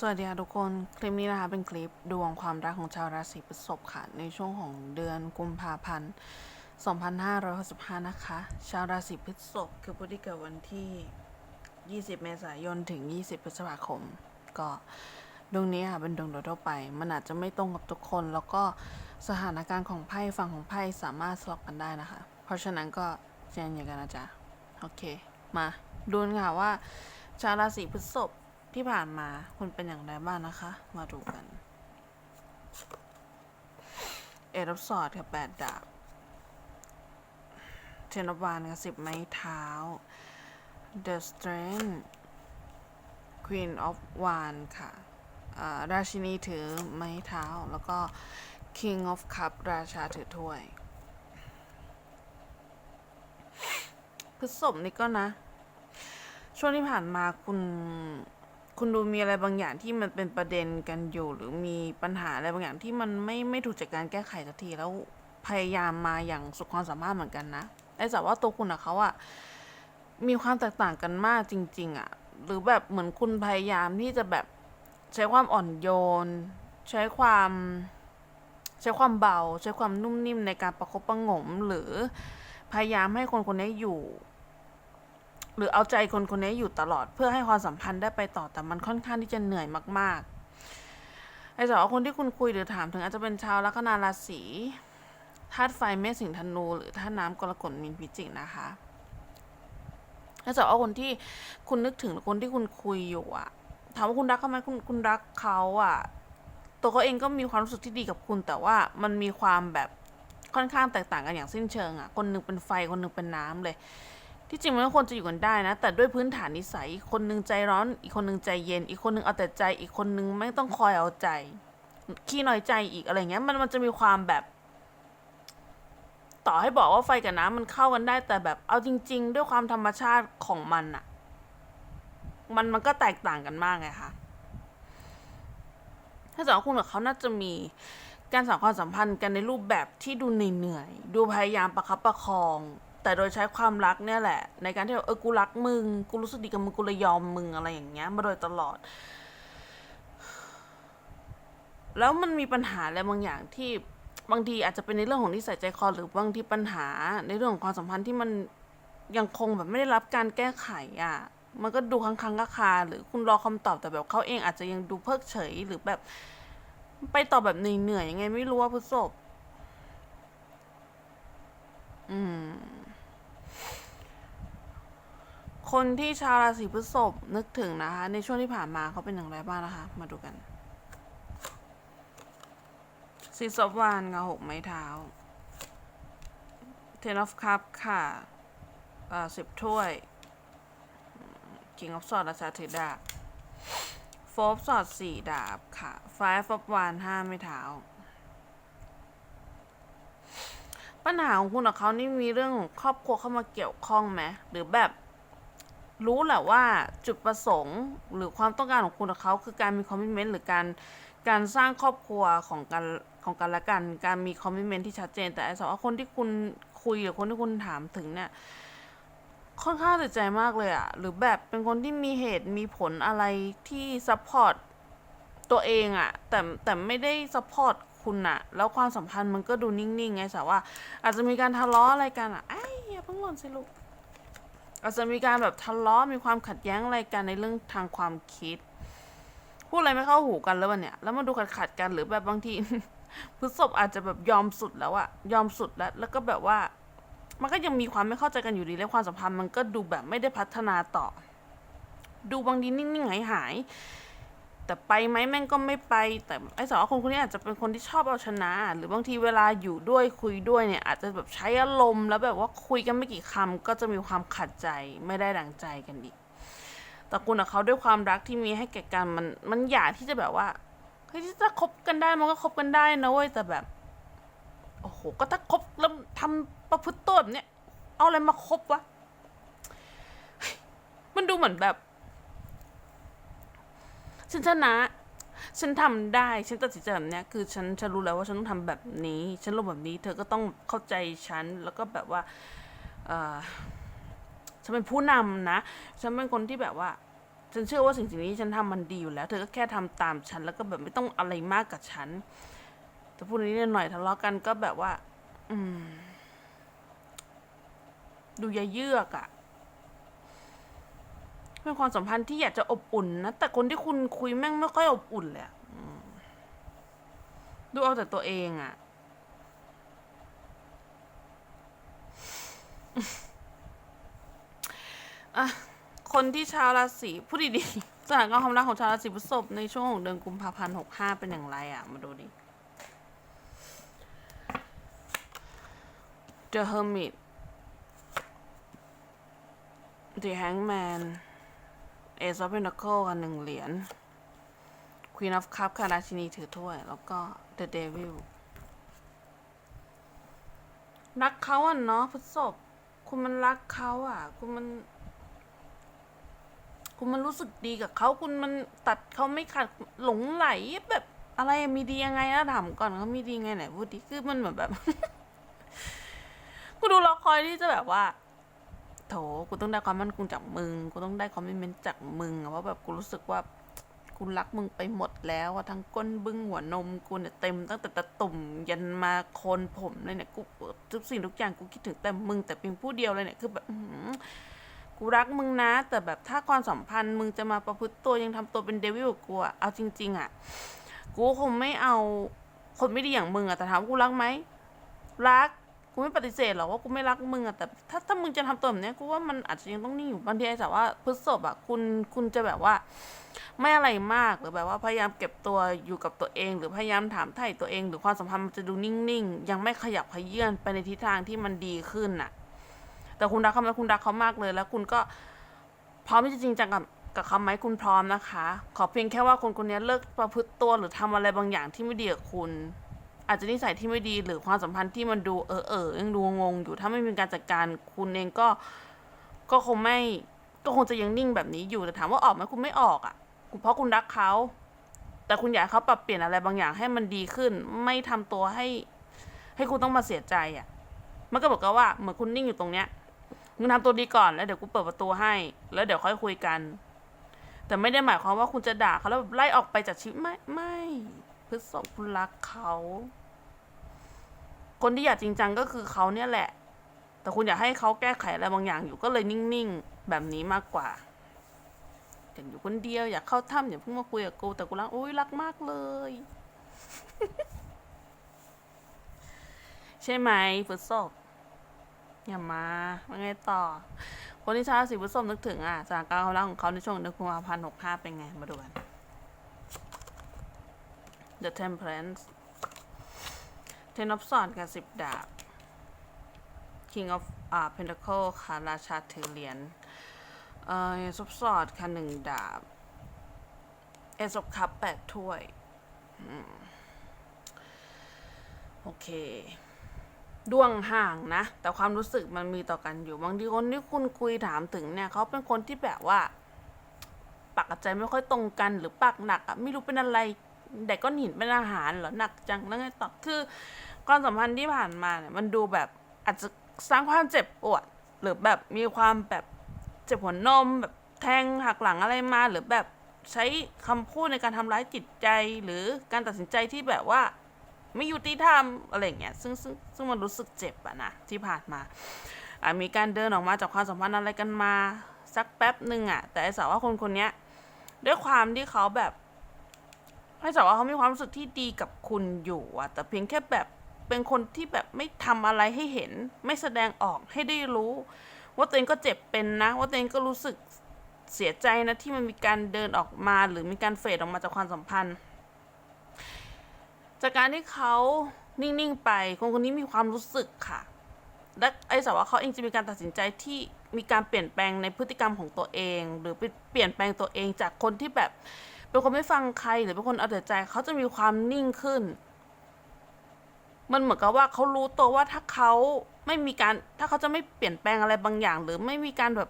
สวัสดีค่ะทุกคน คลิปนี้นะคะเป็นคลิปดวงความรักของชาวราศีพฤษภค่ะ ในช่วงของเดือนกุมภาพันธ์ 2565 นะคะ ชาวราศีพฤษภคือผู้ที่เกิดวันที่ 20 เมษายนถึง 20 พฤษภาคม ก็ดวงนี้ค่ะเป็นดวงโดยทั่วไป มันอาจจะไม่ตรงกับทุกคน แล้วก็สถานการณ์ของไพ่ฝั่งของไพ่สามารถสลับกันได้นะคะ เพราะฉะนั้นก็เจนอย่างกันนะจ๊ะโอเค มาดูนค่ะว่า ชาวราศีพฤษภ ที่ผ่านมาคุณเป็นอย่างไรบ้างนะคะ มาดูกัน เอรับสอดกับแปดดาบเทนบานกับสิบไม้เท้า The Strength Queen of Wand ค่ะราชินีถือไม้เท้า แล้วก็ King of Cup ราชาถือถ้วยพฤษภนี่ก็นะ ช่วงที่ผ่านมาคุณ คุณดูมีอะไรบางอย่างที่มันเป็นประเด็นกันอยู่ หรือมีปัญหาอะไรบางอย่างที่มันไม่ไม่ถูกจัดการแก้ไขสักทีแล้วพยายามมาอย่างสุดความสามารถเหมือนกันนะไอ้แต่ว่าตัวคุณกับเขาอะมีความแตกต่างกันมากจริง ๆอะหรือแบบเหมือนคุณพยายามที่จะแบบใช้ความอ่อนโยน ใช้ความใช้ความเบา ใช้ความนุ่มนิ่มในการประคบประงม หรือพยายามให้คนคนนี้อยู่ หรือเอาใจคนคนนี้อยู่ตลอดเพื่อให้ความสัมพันธ์ได้ไปต่อแต่มันค่อนข้างที่จะเหนื่อยมาก ๆ ไอ้สำหรับคนที่คุณคุยหรือถามถึงอาจจะเป็นชาวลัคนาราศีธาตุไฟเมษสิงห์ธนูหรือธาตุน้ำกรกฎมีนพิจิกนะคะไอ้สำหรับคนที่คุณนึกถึงหรือคนที่คุณคุยอยู่อะถามว่าคุณรักเขาไหมคุณคุณรักเขาอะตัวเขาเองก็มีความรู้สึกที่ดีกับคุณ แต่ว่ามันมีความแบบค่อนข้างแตกต่างกันอย่างสิ้นเชิงอะคนหนึ่งเป็นไฟคนหนึ่งเป็นน้ำเลย ที่จริงมันก็ควรจะอยู่กันได้นะ แต่ด้วยพื้นฐานนิสัยคนหนึงใจร้อน อีกคนหนึงใจเย็น อีกคนหนึงเอาแต่ใจ อีกคนหนึงไม่ต้องคอยเอาใจ ขี้น้อยใจอีกอะไรเงี้ย มันมันจะมีความแบบ ต่อให้บอกว่าไฟกับน้ำมันเข้ากันได้ แต่แบบเอาจริง ๆ ด้วยความธรรมชาติของมันอะมันมันก็แตกต่างกันมากไงคะถ้าสำหรับคุณกับเขาน่าจะมีการสานความสัมพันธ์กันในรูปแบบที่ดูเหนื่อยๆดูพยายามประคับประคอง แต่โดยใช้ความรักเนี่ยแหละ ในการที่แบบเออกูรักมึง กูรู้สึกดีกับมึงกูเลยยอมมึงอะไรอย่างเงี้ยมาโดยตลอด แล้วมันมีปัญหาอะไรบางอย่างที่บางทีอาจจะเป็นในเรื่องของนิสัยใจคอหรือบางทีปัญหา ในเรื่องของความสัมพันธ์ที่มันยังคงแบบไม่ได้รับการแก้ไขอะ มันก็ดูค้างๆคาหรือคุณรอคำตอบแต่แบบเขาเองอาจจะยังดูเพิกเฉยหรือแบบ ไปตอบแบบเหนื่อยๆยังไงไม่รู้ว่าพฤษภอืม คนที่ชาวราศีพฤษภนึกถึงนะคะ ในช่วงที่ผ่านมาเขาเป็นอย่างไรบ้างนะคะ มาดูกันซีซอฟวานเงาหกไม้เท้าเทนอฟคัพค่ะสิบถ้วยคิงออฟสอดราชาถือดาบโฟบสอดสี่ดาบค่ะไฟฟอบวานห้าไม้เท้าปัญหาของคุณกับเขานี่มีเรื่องของครอบครัวเข้ามาเกี่ยวข้องไหมหรือแบบ รู้แหละว่าจุดประสงค์หรือความต้องการของคุณกับเขาคือการมีคอมมิชเมนต์หรือการการสร้างครอบครัวของกันของกันและกัน การมีคอมมิชเมนต์ที่ชัดเจน แต่ไอ้สำหรับคนที่คุณคุยหรือคนที่คุณถามถึงเนี่ยค่อนข้างติดใจมากเลยอะหรือแบบเป็นคนที่มีเหตุมีผลอะไรที่ซัพพอร์ตตัวเองอะแต่แต่ไม่ได้ซัพพอร์ตคุณอะแล้วความสัมพันธ์มันก็ดูนิ่งๆไงแต่ว่า อาจจะมีการทะเลาะอะไรกันอะไอ้ยอย่าเพิ่งหล่นสิลูก อาจจะมีการแบบทะเลาะมีความขัดแย้งอะไรกันในเรื่องทางความคิด พูดอะไรไม่เข้าหูกันแล้ววันเนี้ยแล้วมาดูขัดขัดกันหรือแบบบางทีพฤษภอาจจะแบบยอมสุดแล้วอะยอมสุดแล้ว แล้วก็แบบว่า มันก็ยังมีความไม่เข้าใจกันอยู่ดีและความสัมพันธ์มันก็ดูแบบไม่ได้พัฒนาต่อ ดูบางทีนิ่งๆหายหายๆ แต่ไปไหมแม่งก็ไม่ไป แต่ไอ้สาวคนคนนี้อาจจะเป็นคนที่ชอบเอาชนะ หรือบางทีเวลาอยู่ด้วยคุยด้วยเนี่ย อาจจะแบบใช้อารมณ์แล้วแบบว่าคุยกันไม่กี่คำก็จะมีความขัดใจไม่ได้ดังใจกันอีกแต่คุณกับเขาด้วยความรักที่มีให้แก่กันมันมันอยากที่จะแบบว่าเฮ้ยถ้าคบกันได้มันก็คบกันได้นะเว้ยแต่แบบโอ้โหก็ถ้าคบแล้วทำประพฤติตัวแบบเนี้ยเอาอะไรมาคบวะมันดูเหมือนแบบ ฉันชนะ ฉันทำได้ ฉันตัดสินใจแบบเนี้ยคือฉันฉันรู้แล้วว่าฉันต้องทำแบบนี้ ฉันรู้แบบนี้ เธอก็ต้องเข้าใจฉัน แล้วก็แบบว่าเออฉันเป็นผู้นำนะ ฉันเป็นคนที่แบบว่า ฉันเชื่อว่าสิ่งสิ่งนี้ฉันทำมันดีอยู่แล้ว เธอก็แค่ทำตามฉัน แล้วก็แบบไม่ต้องอะไรมากกับฉันแต่พูดนิดหน่อยทะเลาะกันก็แบบว่า อืม ดูยาเยือกอะ เป็นความสัมพันธ์ที่อยากจะอบอุ่นนะ แต่คนที่คุณคุยแม่งไม่ค่อยอบอุ่นเลยดูเอาแต่ตัวเองอะอะคนที่ชาวราศีพูดดีๆสถานการณ์ความรักของชาวราศีพฤษภในช่วงของเดือนกุมภาพันธ์หกห้าเป็นอย่างไรอะมาดูดิ The Hermit The Hangman Ace of Pentacles กันหนึ่งเหรียญ Queen of Cups ค่ะราชินีถือถ้วย แล้วก็ The Devil รักเขาอะเนาะพฤษภคุณมันรักเขาอะ คุณมัน คุณมันรู้สึกดีกับเขาคุณมันตัดเขาไม่ขาดหลงไหลแบบอะไรมีดียังไงนะถามก่อนเขามีดียังไงไหนพูดดิคือมันเหมือนแบบ กูดูละครที่จะแบบว่า ถกูต้องได้ความมั่นคงจากมึง กูต้องได้ความมิเมนต์จากมึงอะว่าแบบกูรู้สึกว่ากูรักมึงไปหมดแล้วอะทั้งก้นบึ้งหัวนมกูเนี่ยเต็มตั้งแต่ตะตุ่มยันมาโคนผมเลยเนี่ยกูทุกสิ่งทุกอย่างกูคิดถึงแต่มึงแต่เพียงผู้เดียวเลยเนี่ยคือแบบกูรักมึงนะ แต่แบบถ้าความสัมพันธ์มึงจะมาประพฤติตัวยังทำตัวเป็นเดวิลกับกูอะเอาจริง ๆอะกูคงไม่เอาคนไม่ดีอย่างมึงอะแต่ถามกูรักไหมรัก กูไม่ปฏิเสธหรอกว่ากูไม่รักมึงอะแต่ถ้าถ้ามึงจะทำตัวแบบนี้กูว่ามันอาจจะยังต้องนิ่งอยู่บางทีไอ้แต่ว่าพฤษภอะคุณคุณจะแบบว่า ไม่อะไรมากหรือแบบว่าพยายามเก็บตัวอยู่กับตัวเอง หรือพยายามถามไถ่ตัวเอง หรือความสัมพันธ์มันจะดูนิ่งๆยังไม่ขยับขยื่นไปในทิศทางที่มันดีขึ้นน่ะ แต่คุณรักเขาไหมคุณรักเขามากเลย แล้วคุณก็พร้อมที่จะจริงจังกับกับเขาไหมคุณพร้อมนะคะ ขอเพียงแค่ว่าคนคนนี้เลิกประพฤติตัวหรือทำอะไรบางอย่างที่ไม่ดีกับคุณ อาจจะนิสัยที่ไม่ดีหรือความสัมพันธ์ที่มันดูเออเออยังดูงงอยู่ถ้าไม่มีการจัดการคุณเองก็ก็คงไม่ก็คงจะยังนิ่งแบบนี้อยู่แต่ถามว่าออกไหมคุณไม่ออกอะคุณเพราะคุณรักเขา แต่คุณอยากเขาปรับเปลี่ยนอะไรบางอย่างให้มันดีขึ้น ไม่ทำตัวให้ ให้คุณต้องมาเสียใจอะ มันก็บอกกับว่าเหมือนคุณนิ่งอยู่ตรงเนี้ยมึงทำตัวดีก่อนแล้วเดี๋ยวกูเปิดประตูให้ แล้วเดี๋ยวค่อยคุยกัน แต่ไม่ได้หมายความว่าคุณจะด่าเขาแล้วแบบไล่ออกไปจากชีวิตไม่ไม่ พฤษภคุณรักเขา คนที่อยากจริงจังก็คือเขาเนี่ยแหละ แต่คุณอยากให้เขาแก้ไขอะไรบางอย่างอยู่ก็เลยนิ่งๆ แบบนี้มากกว่าอยากอยู่คนเดียวอยากเข้าถ้ำอย่าเพิ่งมาคุยกับกูแต่กูรักโอ้ยรักมากเลย ใช่ไหมพฤษภอย่ามาว่าไงต่อ คนที่ชาวราศีพฤษภนึกถึงอะสถานการณ์ความรักของเขาในช่วงเดือนกุมภาพันธ์หกห้าเป็นไงมาดูกัน The Temperance Ten of Swords กับสิบดาบ King of อ่า Pentacle ค่ะราชาถือเหรียญเอ่อ Ace of Swords ค่ะหนึ่งดาบ Ace of Cup แปดถ้วยโอเคดวงห่างนะ แต่ความรู้สึกมันมีต่อกันอยู่บางทีคนที่คุณคุยถามถึงเนี่ยเขาเป็นคนที่แบบว่าปากใจไม่ค่อยตรงกันหรือปากหนักอะไม่รู้เป็นอะไร แต่ก้อนหินเป็นอาหารเหรอหนักจังแล้วไงต่อคือความสัมพันธ์ที่ผ่านมาเนี่ยมันดูแบบอาจจะสร้างความเจ็บปวด หรือแบบมีความแบบเจ็บหัวนมแบบแทงหักหลังอะไรมา หรือแบบใช้คำพูดในการทำร้ายจิตใจหรือการตัดสินใจที่แบบว่า ไม่ยุติธรรมอะไรเงี้ยซึ่งซึ่งซึ่งมันรู้สึกเจ็บอะนะที่ผ่านมาอะมีการเดินออกมาจากความสัมพันธ์อะไรกันมา สักแป๊บหนึ่งอะแต่ไอสาวว่าคนคนนี้ด้วยความที่เขาแบบ ให้สาวว่าเขามีความรู้สึกที่ดีกับคุณอยู่อะแต่เพียงแค่แบบเป็นคนที่แบบไม่ทำอะไรให้เห็น ไม่แสดงออกให้ได้รู้ ว่าตัวเองก็เจ็บเป็นนะ ว่าตัวเองก็รู้สึกเสียใจนะที่มันมีการเดินออกมาหรือมีการเฟดออกมาจากความสัมพันธ์ จากการที่เขานิ่งๆไปคนคนนี้มีความรู้สึกค่ะ และไอ้สาวว่าเขาเองจะมีการตัดสินใจที่มีการเปลี่ยนแปลงในพฤติกรรมของตัวเอง หรือเปลี่ยนแปลงตัวเองจากคนที่แบบ เป็นคนไม่ฟังใครหรือเป็นคนเอาแต่ใจเขาจะมีความนิ่งขึ้น มันเหมือนกับว่าเขารู้ตัวว่าถ้าเขาไม่มีการ ถ้าเขาจะไม่เปลี่ยนแปลงอะไรบางอย่าง หรือไม่มีการแบบ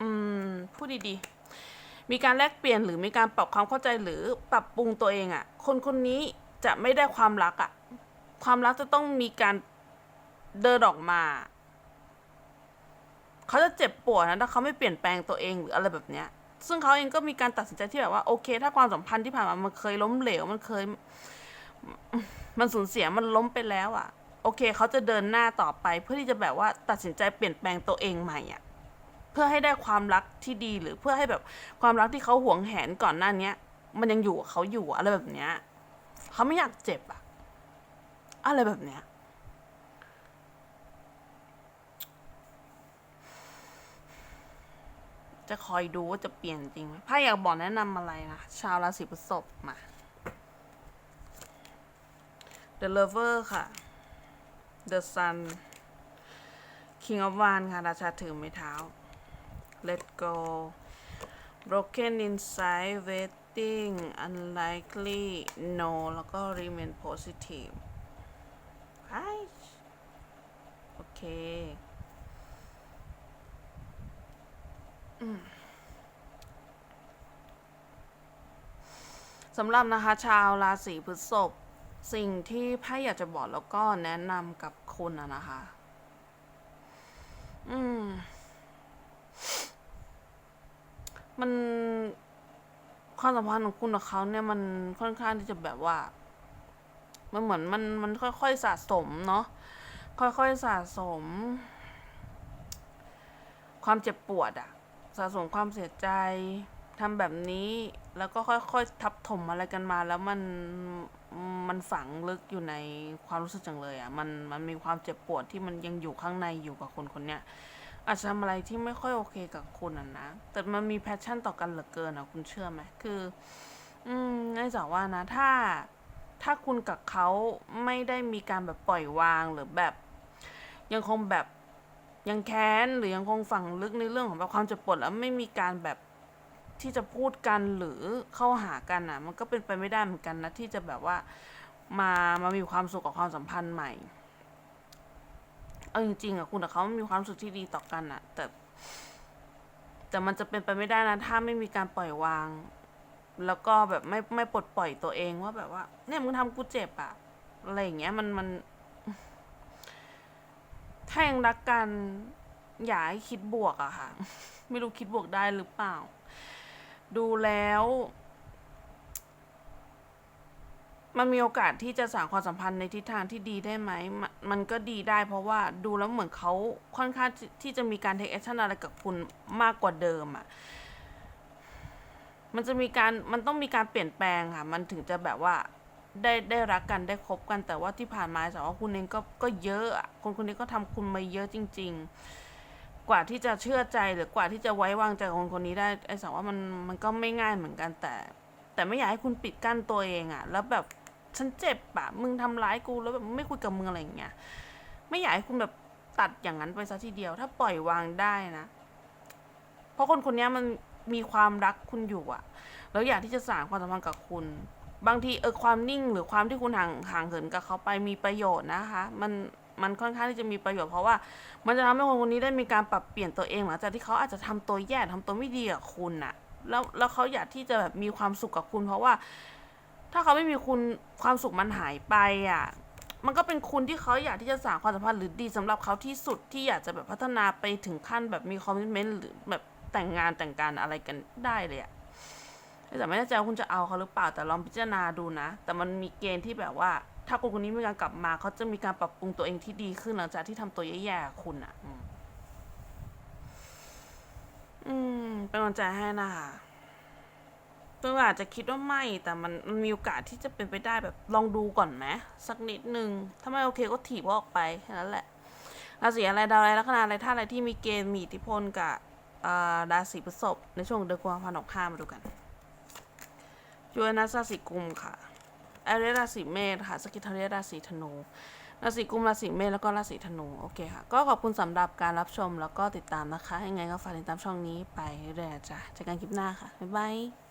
อืมพูดดีๆ มีการแลกเปลี่ยนหรือมีการปรับความเข้าใจหรือปรับปรุงตัวเองอะ่ะ คนคนนี้จะไม่ได้ความรักอะ่ะ ความรักจะต้องมีการเดินออกมาเขาจะเจ็บปวดนะถ้าเขาไม่เปลี่ยนแปลงตัวเองหรืออะไรแบบเนี้ย ซึ่งเขาเองก็มีการตัดสินใจที่แบบว่าโอเค ถ้าความสัมพันธ์ที่ผ่านมามันเคยล้มเหลวมันเคย มันสูญเสียมันล้มไปแล้วอะโอเค เขาจะเดินหน้าต่อไป เพื่อที่จะแบบว่าตัดสินใจเปลี่ยนแปลงตัวเองใหม่อะเพื่อให้ได้ความรักที่ดีหรือเพื่อให้แบบความรักที่เขาหวงแหนก่อนหน้าเนี้ย มันยังอยู่เขาอยู่อะไรแบบเนี้ยเขาไม่อยากเจ็บอะอะไรแบบเนี้ย จะคอยดูว่าจะเปลี่ยนจริงไหมถ้าอยากบอกแนะนำอะไรนะ ชาวราศีพฤษภมา The Lover ค่ะ The Sun King of Wands ค่ะ ราชาถือไม้เท้า Let go Broken Inside Waiting Unlikely No แล้วก็ Remain Positive ไฮโอเค สำหรับนะคะ ชาวราศีพฤษภสิ่งที่ไพ่อยากจะบอกแล้วก็แนะนำกับคุณอะนะคะ อืม มันความสัมพันธ์ของคุณกับเขาเนี่ยมันค่อนข้างที่จะแบบว่า มันเหมือนมันมันค่อยๆสะสมเนาะค่อยๆสะสม ความเจ็บปวดอะ สะสมความเสียใจทำแบบนี้แล้วก็ค่อยๆทับถมอะไรกันมา แล้วมันมันฝังลึกอยู่ในความรู้สึกจังเลยอะมันมันมีความเจ็บปวดที่มันยังอยู่ข้างในอยู่กับคนคนเนี้ยอาจจะทำอะไรที่ไม่ค่อยโอเคกับคุณอะนะ แต่มันมีแพชชั่นต่อกันเหลือเกินอะคุณเชื่อไหมคือ อืมไอ้จ๋าว่านะ ถ้าถ้าคุณกับเขาไม่ได้มีการแบบปล่อยวางหรือแบบ ยังคงแบบ ยังแค้นหรือยังคงฝังลึกในเรื่องของแบบความเจ็บปวดแล้วไม่มีการแบบที่จะพูดกันหรือเข้าหากันอะ มันก็เป็นไปไม่ได้เหมือนกันนะที่จะแบบว่ามามามีความสุขกับความสัมพันธ์ใหม่เอาจริงๆอะคุณกับเขามีความสึกที่ดีต่อกันอะแต่ แต่มันจะเป็นไปไม่ได้นะถ้าไม่มีการปล่อยวาง แล้วก็แบบไม่ไม่ปลดปล่อยตัวเองว่าแบบว่า เนี่ยมึงทำกูเจ็บอะอะไรอย่างเงี้ยมันมัน ถ้ายังรักกันอย่าให้คิดบวกอะค่ะ ไม่รู้คิดบวกได้หรือเปล่า ดูแล้ว มันมีโอกาสที่จะสร้างความสัมพันธ์ในทิศทางที่ดีได้ไหมมมันก็ดีได้เพราะว่าดูแล้วเหมือนเขาค่อนข้างที่จะมีการ take action อะไรกับคุณมากกว่าเดิมอะมันจะมีการมันต้องมีการเปลี่ยนแปลงค่ะ มันถึงจะแบบว่า ได้ได้รักกันได้คบกันแต่ว่าที่ผ่านมาแต่ว่าคุณเองก็ก็เยอะคนคนนี้ก็ทำคุณมาเยอะจริง ๆ กว่าที่จะเชื่อใจหรือกว่าที่จะไว้วางใจคนคนนี้ได้ไอ้สาวว่ามันมันก็ไม่ง่ายเหมือนกันแต่ แต่ไม่อยากให้คุณปิดกั้นตัวเองอะแล้วแบบฉันเจ็บปะมึงทำร้ายกูแล้วแบบไม่คุยกับมึงอะไรอย่างเงี้ยไม่อยากให้คุณแบบตัดอย่างนั้นไปซะทีเดียว ถ้าปล่อยวางได้นะ เพราะคนคนนี้มันมีความรักคุณอยู่อะแล้วอยากที่จะสร้านความสัมพันธ์กับคุณ บางทีเออความนิ่งหรือความที่คุณห่างห่างเหินกับเขาไปมีประโยชน์นะคะ มันมันค่อนข้างที่จะมีประโยชน์เพราะว่า มันจะทำให้คนคนนี้ได้มีการปรับเปลี่ยนตัวเองหลังจากที่เขาอาจจะทำตัวแย่ทำตัวไม่ดีกับคุณอะแล้วแล้วเขาอยากที่จะแบบมีความสุขกับคุณ เพราะว่า ถ้าเขาไม่มีคุณความสุขมันหายไปอะมันก็เป็นคุณที่เขาอยากที่จะสร้างความสัมพันธ์หรือดีสำหรับเขาที่สุดที่อยากจะแบบพัฒนาไปถึงขั้นแบบมีคอมมิชเมนต์หรือแบบแต่งงานแต่งการอะไรกันได้เลยอะ แต่ไม่แน่ใจว่าคุณจะเอาเขาหรือเปล่าแต่ลองพิจารณาดูนะ แต่มันมีเกณฑ์ที่แบบว่า ถ้าคนคนนี้มีการกลับมาเขาจะมีการปรับปรุงตัวเองที่ดีขึ้นหลังจากที่ทำตัวแย่ๆคุณอะอือืมเป็นกำลังใจให้นะคะตัวอาจจะคิดว่าไม่ แต่มันมันมีโอกาสที่จะเป็นไปได้แบบลองดูก่อนไหมสักนิดนึง ถ้าไม่โอเคก็ถีบออกไปแค่นั้นแหละราศีอะไรดาวอะไรลัคนาอะไรท่าอะไรที่มีเกณฑ์มีอิทธิพลกับอ่าราศีพฤษภในช่วงเดือนกุมภาพันธ์ออกข้ามาดูกัน ยูเรนัสราศีกุมค่ะแอเรียราศีเมษค่ะสกิทาเรียราศีธนูราศีกุมราศีเมษแล้วก็ราศีธนูโอเคค่ะ ก็ขอบคุณสำหรับการรับชมแล้วก็ติดตามนะคะยังไงก็ฝากติดตามช่องนี้ไปเรื่อยๆจ้ะเจอกันคลิปหน้าค่ะบ๊ายบาย